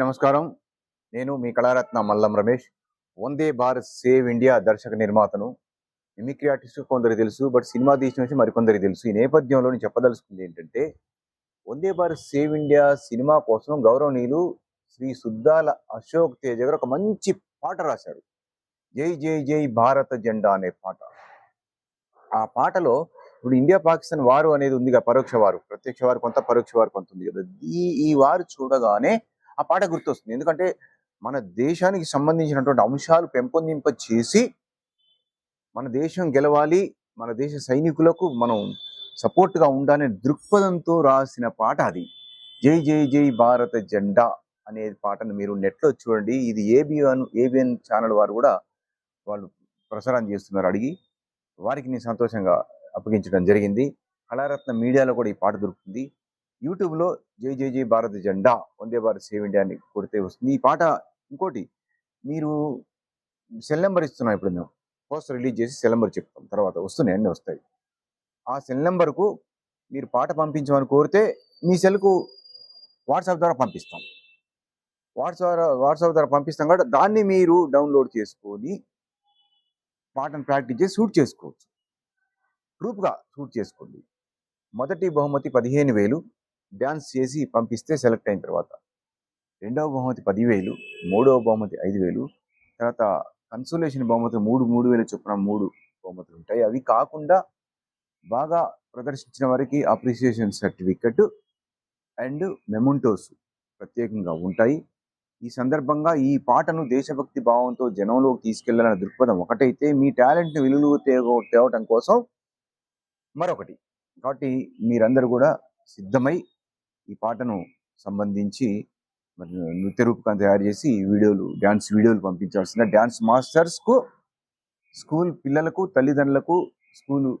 నమస్కారం. నేను మీ కళారత్న మల్లం రమేష్. వందే భారత్ సేవ్ ఇండియా దర్శక నిర్మాతను. మిమిక్రీ ఆర్టిస్ట్ కొందరికి తెలుసు బట్ సినిమా తీసిన విషయం మరికొందరికి తెలుసు. ఈ నేపథ్యంలో నేను చెప్పదలుచుకుంది ఏంటంటే Vande Bharat save India cinema కోసం గౌరవనీయులు శ్రీ సుద్దాల అశోక్ తేజ గారు ఒక మంచి పాట రాశారు. జై జై జై భారత జెండా అనే పాట. ఆ పాటలో ఇప్పుడు ఇండియా పాకిస్తాన్ వారు అనేది ఉంది పరోక్ష వారు. ప్రత్యక్ష వారు కొంత పరోక్ష వారు కొంత ఉంది కదా. ఈ వారు చూడగానే ఆ పాట గుర్తొస్తుంది. ఎందుకంటే మన దేశానికి సంబంధించినటువంటి అంశాలు పెంపొందింప చేసి మన దేశం గెలవాలి మన దేశ సైనికులకు మనం సపోర్ట్గా ఉండాలనే దృక్పథంతో రాసిన పాట అది. జై జై జై భారత జెండా అనే పాటను మీరు నెట్లో చూడండి. ఇది ఏబిఎన్ ఏబిఎన్ ఛానల్ వారు కూడా వాళ్ళు ప్రసారం చేస్తున్నారు అడిగి వారికి నేను సంతోషంగా అప్పగించడం జరిగింది. కళారత్న మీడియాలో కూడా ఈ పాట దొరుకుతుంది. యూట్యూబ్లో జై జై జై భారత జెండా వందే భారత్ సేవ్ ఇండియా అని కొడితే వస్తుంది ఈ పాట ఇంకోటి మీరు సెల్ నెంబర్ ఇస్తున్నాం ఇప్పుడు మేము. పోస్ట్ రిలీజ్ చేసి సెల్ నెంబర్ చెప్తాం తర్వాత వస్తున్నాయి అన్నీ వస్తాయి. ఆ సెల్ నెంబర్కు మీరు పాట పంపించమని కోరితే మీ సెల్కు వాట్సాప్ ద్వారా పంపిస్తాం. వాట్సాప్ వాట్సాప్ ద్వారా పంపిస్తాం కాబట్టి దాన్ని మీరు డౌన్లోడ్ చేసుకొని పాటను ప్రాక్టీస్ చేసి షూట్ చేసుకోవచ్చు. గ్రూప్గా షూట్ చేసుకోండి. మొదటి బహుమతి పదిహేను వేలు డ్యాన్స్ చేసి పంపిస్తే సెలెక్ట్ అయిన తర్వాత రెండవ బహుమతి పదివేలు మూడవ బహుమతి ఐదు వేలు తర్వాత కన్సోలేషన్ బహుమతి మూడు మూడు వేల చొప్పున మూడు బహుమతులు ఉంటాయి. అవి కాకుండా బాగా ప్రదర్శించిన వారికి అప్రిసియేషన్ సర్టిఫికెట్ అండ్ మెమంటోస్ ప్రత్యేకంగా ఉంటాయి. ఈ సందర్భంగా ఈ పాటను దేశభక్తి భావంతో జనంలోకి తీసుకెళ్ళాలన్న దృక్పథం ఒకటైతే మీ టాలెంట్ని విలువలు తేవ తేవటం కోసం మరొకటి. కాబట్టి మీరందరూ కూడా సిద్ధమై ఈ పాటను సంబంధించి మరి నృత్య రూపకాన్ని తయారు చేసి వీడియోలు డ్యాన్స్ వీడియోలు పంపించాల్సిన డ్యాన్స్ మాస్టర్స్కు స్కూల్ పిల్లలకు తల్లిదండ్రులకు స్కూలు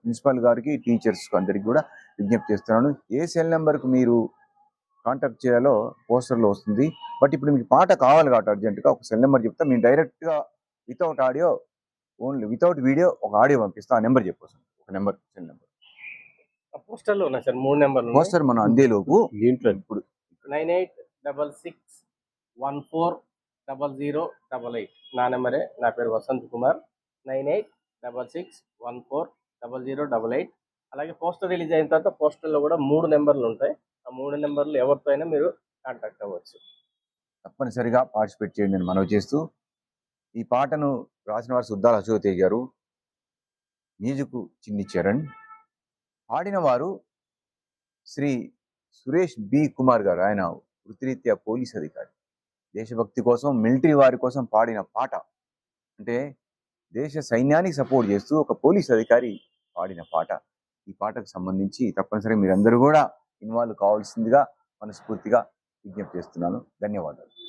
ప్రిన్సిపాల్ గారికి టీచర్స్కు అందరికి కూడా విజ్ఞప్తి చేస్తున్నాను. ఏ సెల్ నెంబర్కు మీరు కాంటాక్ట్ చేయాలో పోస్టర్లో వస్తుంది. బట్ ఇప్పుడు మీకు పాట కావాలి కాబట్టి అర్జెంటుగా ఒక సెల్ నెంబర్ చెప్తా. మేము డైరెక్ట్గా without audio only without video ఒక ఆడియో పంపిస్తా. ఆ నెంబర్ చెప్పొచ్చు. ఒక నెంబర్ సెల్ నెంబర్. పోస్టర్లో ఉన్నాయి సార్ మూడు నెంబర్లు పోస్టర్ మనం అందేలోపు దీంట్లో ఇప్పుడు nine eight double six one four double zero double eight. నా నెంబరే నా పేరు Vasanth Kumar. Nine eight double six one four double zero double eight. అలాగే పోస్టర్ రిలీజ్ అయిన తర్వాత పోస్టర్లో కూడా మూడు నెంబర్లు ఉంటాయి. ఆ మూడు నెంబర్లు ఎవరితో అయినా మీరు కాంటాక్ట్ అవ్వచ్చు. తప్పనిసరిగా పార్టిసిపేట్ చేయండి నేను మనవి చేస్తూ ఈ పాటను రాసిన వారు సుద్దాల అశోక్ గారు. మ్యూజిక్ చిన్ని చరణ్. పాడిన వారు శ్రీ సురేష్ బి. కుమార్ గారు. ఆయన వృత్తిరీత్యా పోలీస్ అధికారి. దేశభక్తి కోసం మిలిటరీ వారి కోసం పాడిన పాట. అంటే దేశ సైన్యానికి సపోర్ట్ చేస్తూ ఒక పోలీస్ అధికారి పాడిన పాట. ఈ పాటకు సంబంధించి తప్పనిసరిగా మీరందరూ కూడా ఇన్వాల్వ్ కావాల్సిందిగా మనస్ఫూర్తిగా విజ్ఞప్తి చేస్తున్నాను. ధన్యవాదాలు.